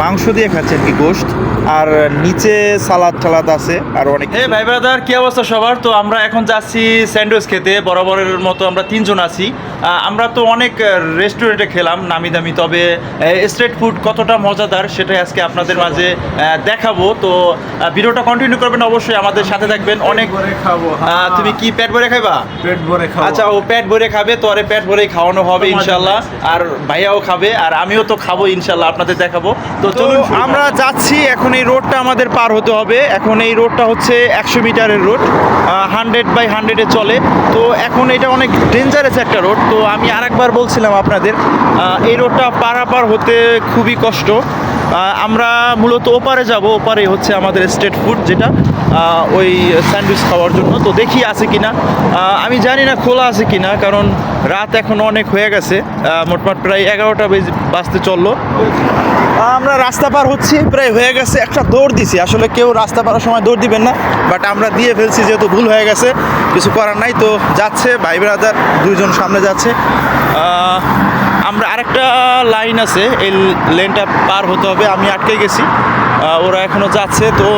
মাংস দিয়ে খাচ্ছে কি গোশত? আর নিচে সালাদ টালাদ আছে আর অনেক হে ভাই ব্রাদার কি অবস্থা সবার? তো আমরা এখন যাচ্ছি স্যান্ডউইচ খেতে বরাবরের মতো আমরা তিনজন আছি। আমরা তো অনেক রেস্টুরেন্টে খেলাম নামি দামি তবে স্ট্রিট ফুড কতটা মজাদার সেটাই আজকে আপনাদের মাঝে দেখাবো। তো ভিডিওটা কন্টিনিউ করবেন অবশ্যই আমাদের সাথে থাকবেন। অনেক ভরে খাব তুমি কি পেট ভরে খাইবা? পেট ভরে খাব। আচ্ছা ও পেট ভরে খাবে তো আরে পেট ভরেই খাওয়ানো হবে ইনশাল্লাহ আর ভাইয়াও খাবে আর আমিও তো খাব ইনশাল্লাহ আপনাদের দেখাবো। তো আমরা যাচ্ছি এখন এই রোডটা আমাদের পার হতে হবে। এখন এই রোডটা হচ্ছে একশো মিটারের রোড হান্ড্রেড বাই হান্ড্রেডে চলে। তো এখন এটা অনেক ডেঞ্জারাস একটা রোড তো আমি আরেকবার বলছিলাম আপনাদের এই রোডটা পারাপার হতে খুবই কষ্ট। আমরা মূলত ওপারে যাব। ওপারে হচ্ছে আমাদের স্ট্রিট ফুড যেটা ওই স্যান্ডউইচ খাওয়ার জন্য। তো দেখি আছে কিনা। আমি জানি না খোলা আছে কিনা কারণ রাত এখন অনেক হয়ে গেছে মোটমাট প্রায় এগারোটা বেজে বাজতে চলল। আমরা রাস্তা পার হচ্ছি, প্রায় হয়ে গেছে, একটা দৌড় দিছি। আসলে কেউ রাস্তা পারার সময় দৌড় দিবেন না বাট আমরা দিয়ে ফেলছি, যেহেতু ভুল হয়ে গেছে, কিছু করার নাই, তো যাচ্ছে, ভাই ব্রাদার দুইজন সামনে যাচ্ছে। আমরা আরেকটা লাইন আছে, এই লেনটা পার হতে হবে, আমি আটকে গেছি। ওরা এখনও যাচ্ছে, তো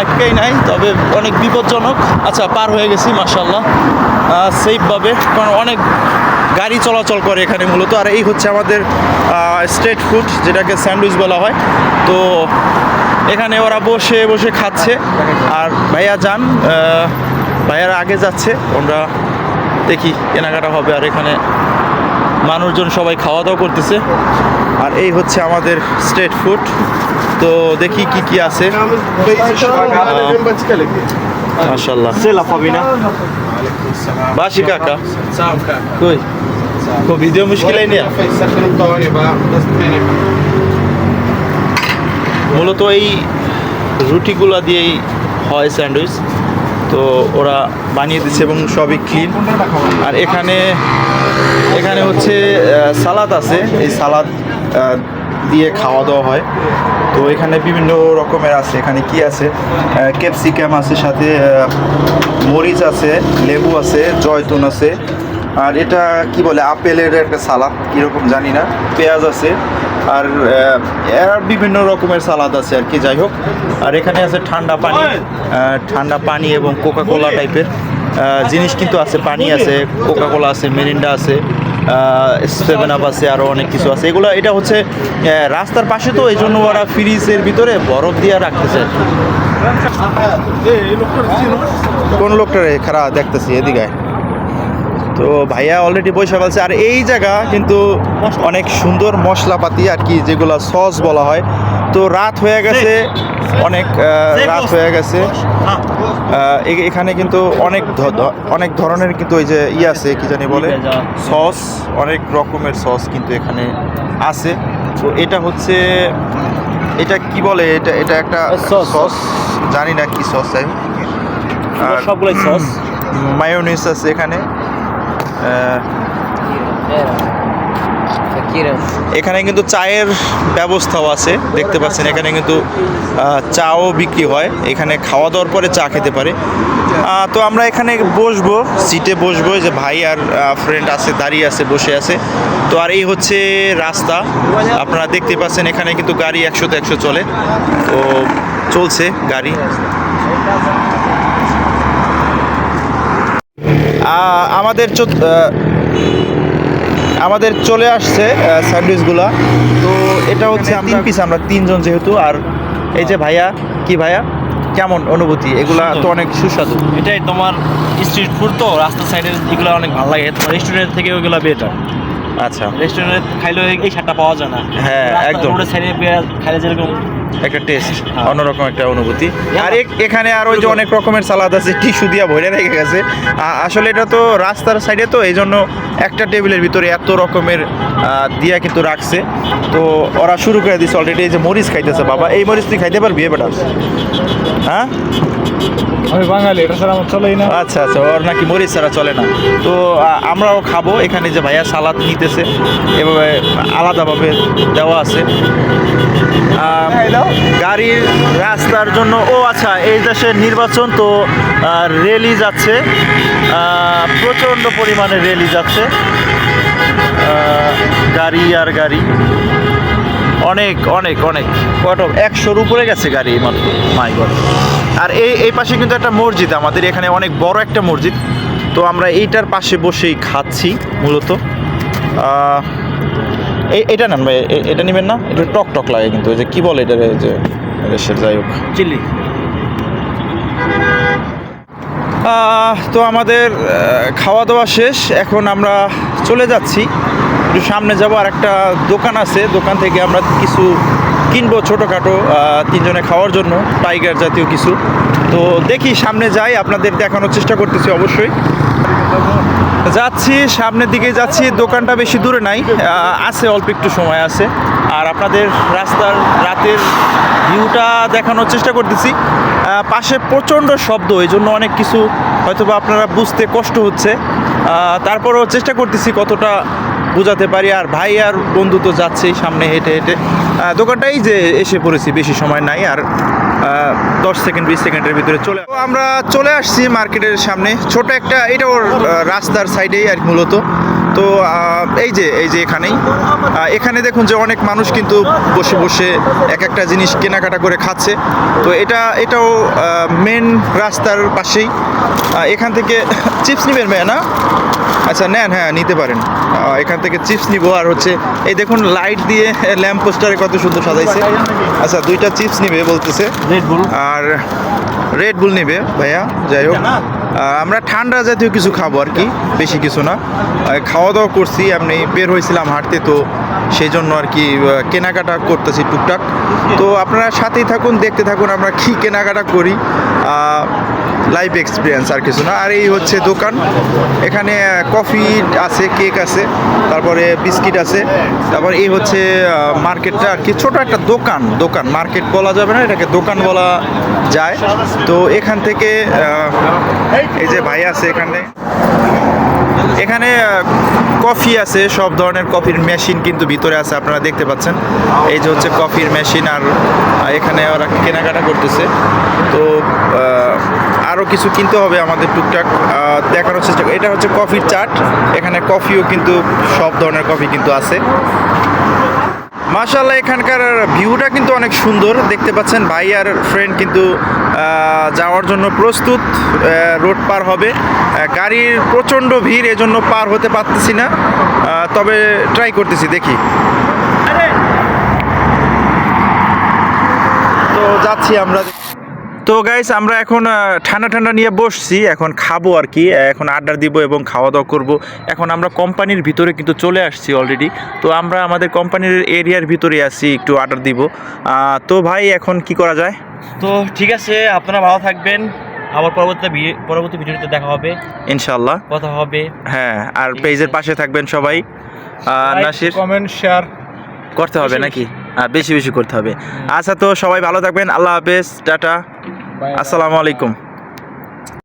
আটকেই নাই, তবে অনেক বিপজ্জনক। আচ্ছা পার হয়ে গেছি মার্শাল্লাহ সেফভাবে কারণ অনেক গাড়ি চলাচল করে এখানে মূলত, আর এই হচ্ছে আমাদের স্ট্রেট ফুড যেটাকে স্যান্ডউইচ বলা হয়। তো এখানে ওরা বসে বসে খাচ্ছে। আর ভাইয়া যান ভাইয়ারা আগে যাচ্ছে, আমরা দেখি কেনাকাটা হবে, আর এখানে মানুষজন সবাই খাওয়া দাওয়া করতেছে। আর এই হচ্ছে আমাদের স্ট্রিট ফুড। তো দেখি কি কি আছে। মাশাল্লাহ সেলা পাবি না। বাসি কাকা। কই? কো ভিডিও মুশকিল আই মূলত এই রুটিগুলো দিয়েই হয় স্যান্ডউইচ। তো ওরা বানিয়ে দিচ্ছে এবং সবই ক্লিন আর এখানে এখানে হচ্ছে সালাদ আছে। এই সালাদ দিয়ে খাওয়া দাওয়া হয়। তো এখানে বিভিন্ন রকমের আছে। এখানে কি আছে? ক্যাপসিকাম আছে সাথে মরিচ আছে লেবু আছে জয়তুন আছে। আর এটা কি বলে আপেলের একটা সালাদ কীরকম জানি না। পেঁয়াজ আছে। আর এর বিভিন্ন রকমের সালাদ আছে আর কি যাই হোক। আর এখানে আছে ঠান্ডা পানি ঠান্ডা পানি এবং কোকা কোলা টাইপের জিনিস কিন্তু আছে পানি আছে কোকা কোলা আছে মেরিন্ডা আছে। সেভেন আপ আছে আরও অনেক কিছু আছে। এগুলো এটা হচ্ছে রাস্তার পাশে তো এই জন্য ওরা ফ্রিজের ভিতরে বরফ দিয়ে রাখতেছে। কোন লোকটা রে খারাপ দেখতেছি এদিকে? তো ভাইয়া অলরেডি বসে ফেলছে। আর এই জায়গা কিন্তু অনেক সুন্দর মশলাপাতি আর কি যেগুলো সস বলা হয়। তো রাত হয়ে গেছে অনেক রাত হয়ে গেছে। এ- এখানে কিন্তু অনেক অনেক ধরনের কিন্তু ওই যে ই আছে কি জানি বলে? সস অনেক রকমের সস কিন্তু এখানে আছে। তো এটা হচ্ছে এটা কি বলে? এটা এটা একটা সস। জানি না কি সস তাই সবগুলোই সস। মায়োনিস আছে এখানে। এখানে কিন্তু চায়ের ব্যবস্থাও আছে দেখতে পাচ্ছেন। এখানে কিন্তু চাও বিক্রি হয়। এখানে খাওয়া দাওয়ার পরে চা খেতে পারে। তো আমরা এখানে বসবো সিটে বসবো যে ভাই আর ফ্রেন্ড আছে দাঁড়িয়ে আছে বসে আছে। তো আর এই হচ্ছে রাস্তা। আপনারা দেখতে পাচ্ছেন এখানে কিন্তু গাড়ি একশোতে একশো চলে। তো চলছে গাড়ি। আমাদের আহ, আমাদের চলে আসছে স্যান্ডউইচগুলা। তো এটা হচ্ছে তিন পিস আমরা তিনজন যেহেতু আর এই যে ভাইয়া কি ভাইয়া? কেমন অনুভূতি? এগুলা তো অনেক সুস্বাদু। এটাই তোমার স্ট্রিট ফুড তো রাস্তার সাইডের এগুলো অনেক ভালো লাগে। তোমার রেস্টুরেন্ট থেকে ওইগুলো বেটার আচ্ছা। রেস্টুরেন্টে খাইলে এই স্বাদটা পাওয়া যায় না। হ্যাঁ, একদম। রোডের সাইডে খাইলে যেরকম একটা টেস্ট হ্যাঁ। অন্যরকম একটা অনুভূতি। আর এখানে আর ওই যে অনেক রকমের সালাদ আছে টিস্যু দিয়া ভরে রেখে গেছে। আসলে এটা তো রাস্তার সাইডে তো এই জন্য একটা টেবিলের ভিতরে এত রকমের দিয়া কিন্তু রাখছে। তো ওরা শুরু করে দিচ্ছে অলরেডি এই যে মরিচ খাইতেছে বাবা। এই মরিচ তুই খাইতে পারবি এবার হ্যাঁ? আমি বাঙালি এটা ছাড়া আমার চলেই না। আচ্ছা আচ্ছা ওর নাকি মরিচ ছাড়া চলে না। তো আমরাও খাব। এখানে যে ভাইয়া সালাদ নিতেছে এভাবে আলাদাভাবে দেওয়া আছে। গাড়ির রাস্তার জন্য, ও আচ্ছা এই দেশের নির্বাচন, তো রেলি যাচ্ছে প্রচণ্ড পরিমাণে রেলি যাচ্ছে গাড়ি আর গাড়ি, অনেক অনেক অনেক কত একশোর উপরে গেছে গাড়ি মাত্র মাই গড আর এই এই পাশে কিন্তু একটা মসজিদ, আমাদের এখানে অনেক বড় একটা মসজিদ, তো আমরা এইটার পাশে বসেই খাচ্ছি মূলত এটা নেন ভাই এটা নেবেন না? এটা টক টক লাগে কিন্তু ওই যে কি বলে এটা যে সে যাই হোক। আহ, তো আমাদের খাওয়া দাওয়া শেষ এখন আমরা চলে যাচ্ছি। একটু সামনে যাব আর একটা দোকান আছে দোকান থেকে আমরা কিছু কিনবো ছোটোখাটো তিনজনে খাওয়ার জন্য টাইগার জাতীয় কিছু। তো দেখি সামনে যাই আপনাদের দেখানোর চেষ্টা করতেছি অবশ্যই। যাচ্ছি, সামনের দিকে যাচ্ছি, দোকানটা বেশি দূরে নাই আছে, অল্প একটু সময় আছে। আর আপনাদের রাস্তার রাতের ভিউটা দেখানোর চেষ্টা করতেছি। পাশে প্রচণ্ড শব্দ এই জন্য অনেক কিছু হয়তোবা আপনারা বুঝতে কষ্ট হচ্ছে। তারপরেও চেষ্টা করতেছি কতটা বোঝাতে পারি। আর ভাই আর বন্ধু তো যাচ্ছেই সামনে হেঁটে হেঁটে। দোকানটাই যে এসে পড়েছি, বেশি সময় নাই আর দশ সেকেন্ড, বিশ সেকেন্ডের ভিতরে চলে তো আমরা চলে আসছি মার্কেটের সামনে। ছোট একটা, এটা ওর রাস্তার সাইডেই আর মূলত। তো এই যে এই যে এখানেই। এখানে দেখুন যে অনেক মানুষ কিন্তু বসে বসে এক একটা জিনিস কেনাকাটা করে খাচ্ছে। তো এটা এটাও মেন রাস্তার পাশেই। এখান থেকে চিপস নেবেন ভাইয়া না? আচ্ছা নেন হ্যাঁ নিতে পারেন। এখান থেকে চিপস নিবো। আর হচ্ছে এই দেখুন লাইট দিয়ে ল্যাম্প পোস্টারে কত সুন্দর সাজাইছে। আচ্ছা দুইটা চিপস নিবে বলতেছে। রেড বুল আর রেড বুল নিবে ভাইয়া যাই হোক। আমরা ঠান্ডা জাতীয় কিছু খাব আর কি, বেশি কিছু না। খাওয়া দাওয়া করছি আপনি বের হয়েছিলাম হাঁটতে, তো সেই জন্য আর কি কেনাকাটা করতেছি টুকটাক। তো আপনারা সাথেই থাকুন, দেখতে থাকুন আমরা কী কেনাকাটা করি। লাইফ এক্সপিরিয়েন্স আর কিছু না। আর এই হচ্ছে দোকান। এখানে কফি আছে কেক আছে, তারপরে বিস্কিট আছে, তারপর এই হচ্ছে মার্কেটটা আর কি। ছোট একটা দোকান দোকান। মার্কেট বলা যাবে না, এটাকে দোকান বলা যায়। তো এখান থেকে এই যে ভাই আছে এখানে। এখানে কফি আছে, সব ধরনের কফির মেশিন কিন্তু ভিতরে আছে, আপনারা দেখতে পাচ্ছেন। এই যে হচ্ছে কফির মেশিন আর এখানে ওরা কেনাকাটা করতেছে। তো আরও কিছু কিনতে হবে আমাদের টুকটাক দেখানোর চেষ্টা এটা হচ্ছে কফির চাট। এখানে কফিও কিন্তু, সব ধরনের কফি কিন্তু আছে। মাশাল্লাহ এখানকার ভিউটা কিন্তু অনেক সুন্দর। দেখতে পাচ্ছেন ভাই আর ফ্রেন্ড কিন্তু যাওয়ার জন্য প্রস্তুত রোড পার হবে। গাড়ির প্রচণ্ড ভিড়, এজন্য পার হতে পারতেছি না। তবে ট্রাই করতেছি, দেখি। তো যাচ্ছি আমরা। তো গাইস আমরা এখন ঠান্ডা ঠান্ডা নিয়ে বসছি। এখন খাব আর কি এখন আড্ডা দিব এবং খাওয়া দাওয়া করব। এখন আমরা কোম্পানির ভিতরে কিন্তু চলে আসছি অলরেডি তো আমরা আমাদের কোম্পানির এরিয়ার ভিতরে আছি একটু আড্ডা দিব। তো ভাই এখন কি করা যায়? তো ঠিক আছে আপনারা ভালো থাকবেন। আবার পরবর্তী পরবর্তী ভিডিওতে দেখা হবে। ইনশাল্লাহ কথা হবে। হ্যাঁ আর পেজের পাশে থাকবেন সবাই। নাসির? কমেন্ট শেয়ার করতে হবে নাকি? আর বেশি বেশি করতে হবে। আচ্ছা তো সবাই ভালো থাকবেন। আল্লাহ হাফেজ। টাটা। আসসালামু আলাইকুম।